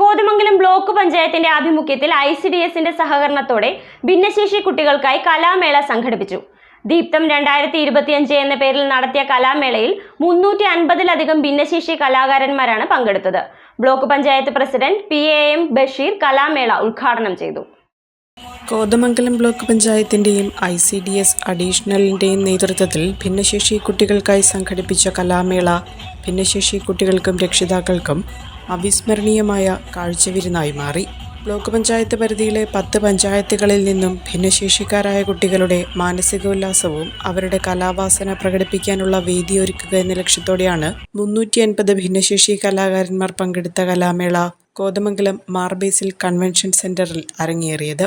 Kothamangalam block പഞ്ചായത്തിന്റെ ആഭിമുഖ്യത്തിൽ I C D എസിന്റെ സഹകരണത്തോടെ ഭിന്നശേഷി കുട്ടികൾക്കായി കലാമേള സംഘടിപ്പിച്ചു. ദീപ്തം രണ്ടായിരത്തി ഇരുപത്തിയഞ്ച് എന്ന പേരിൽ നടത്തിയ കലാമേളയിൽ മുന്നൂറ്റി അൻപതിലധികം ഭിന്നശേഷി കലാകാരന്മാരാണ് പങ്കെടുത്തത്. Block panchayat president P A M Basheer കലാമേള ഉദ്ഘാടനം ചെയ്തു. കോതമംഗലം ബ്ലോക്ക് പഞ്ചായത്തിന്റെയും ഐ സി ഡി എസ് അഡീഷണലിന്റെയും നേതൃത്വത്തിൽ ഭിന്നശേഷി കുട്ടികൾക്കായി സംഘടിപ്പിച്ച കലാമേള ഭിന്നശേഷി കുട്ടികൾക്കും രക്ഷിതാക്കൾക്കും അവിസ്മരണീയമായ കാഴ്ചവിരുന്നായി മാറി. ബ്ലോക്ക് പഞ്ചായത്ത് പരിധിയിലെ പത്ത് പഞ്ചായത്തുകളിൽ നിന്നും ഭിന്നശേഷിക്കാരായ കുട്ടികളുടെ മാനസികോല്ലാസവും അവരുടെ കലാവാസന പ്രകടിപ്പിക്കാനുള്ള വേദി ഒരുക്കുക എന്ന ലക്ഷ്യത്തോടെയാണ് മുന്നൂറ്റി അൻപത് ഭിന്നശേഷി കലാകാരന്മാർ പങ്കെടുത്ത കലാമേള കോതമംഗലം മാർബേസിൽ കൺവെൻഷൻ സെന്ററിൽ അരങ്ങേറിയത്.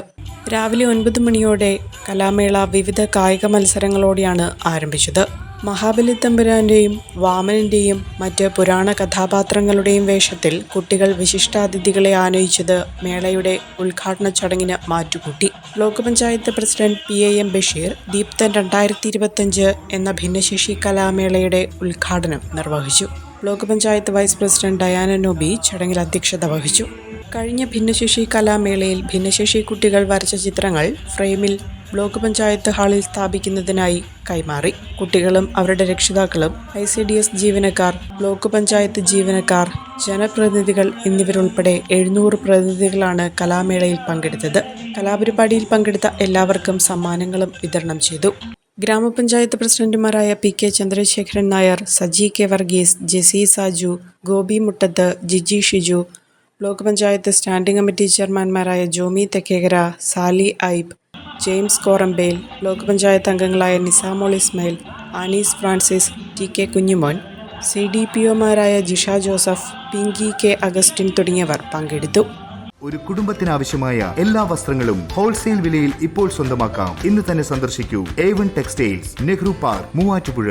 രാവിലെ ഒൻപത് മണിയോടെ കലാമേള വിവിധ കായിക മത്സരങ്ങളോടെയാണ് ആരംഭിച്ചത്. മഹാബലി തമ്പുരാന്റെയും വാമനന്റെയും മറ്റ് പുരാണ കഥാപാത്രങ്ങളുടെയും വേഷത്തിൽ കുട്ടികൾ വിശിഷ്ടാതിഥികളെ ആനയിച്ചത് മേളയുടെ ഉദ്ഘാടന ചടങ്ങിന് മാറ്റുകൂട്ടി. Block panchayat president P A M Basheer Deepthan രണ്ടായിരത്തി ഇരുപത്തഞ്ച് എന്ന ഭിന്നശേഷി കലാമേളയുടെ ഉദ്ഘാടനം നിർവഹിച്ചു. Block panchayat vice president Diana Noby ചടങ്ങിൽ അധ്യക്ഷത വഹിച്ചു. കഴിഞ്ഞ ഭിന്നശേഷി കലാമേളയിൽ ഭിന്നശേഷി കുട്ടികൾ വരച്ച ചിത്രങ്ങൾ ഫ്രെയിമിൽ ബ്ലോക്ക് പഞ്ചായത്ത് ഹാളിൽ സ്ഥാപിക്കുന്നതിനായി കൈമാറി. കുട്ടികളും അവരുടെ രക്ഷിതാക്കളും ഐ സി ഡി എസ് ജീവനക്കാർ ബ്ലോക്ക് പഞ്ചായത്ത് ജീവനക്കാർ ജനപ്രതിനിധികൾ എന്നിവരുൾപ്പെടെ എഴുന്നൂറ് പ്രതിനിധികളാണ് കലാമേളയിൽ പങ്കെടുത്തത്. കലാപരിപാടിയിൽ പങ്കെടുത്ത എല്ലാവർക്കും സമ്മാനങ്ങളും വിതരണം ചെയ്തു. ഗ്രാമപഞ്ചായത്ത് പ്രസിഡന്റുമാരായ P K Chandrasekharan Nair Saji K Varghese Jessy Saju Gopi Muttath Jiji Shiju block panchayat standing committee ചെയർമാൻമാരായ Jomy Thekkekara Sally Aib James Korambel block panchayat അംഗങ്ങളായ Nisamol Ismail Annies Francis T K Kunjumon C D P ഒമാരായ Jisha Joseph Pinky K Augustine തുടങ്ങിയവർ പങ്കെടുത്തു. ഒരു കുടുംബത്തിനാവശ്യമായ എല്ലാ വസ്ത്രങ്ങളും wholesale വിലയിൽ ഇപ്പോൾ സ്വന്തമാക്കാം. ഇന്ന് തന്നെ സന്ദർശിക്കൂ. A one textiles Nehru park Muvattupuzha.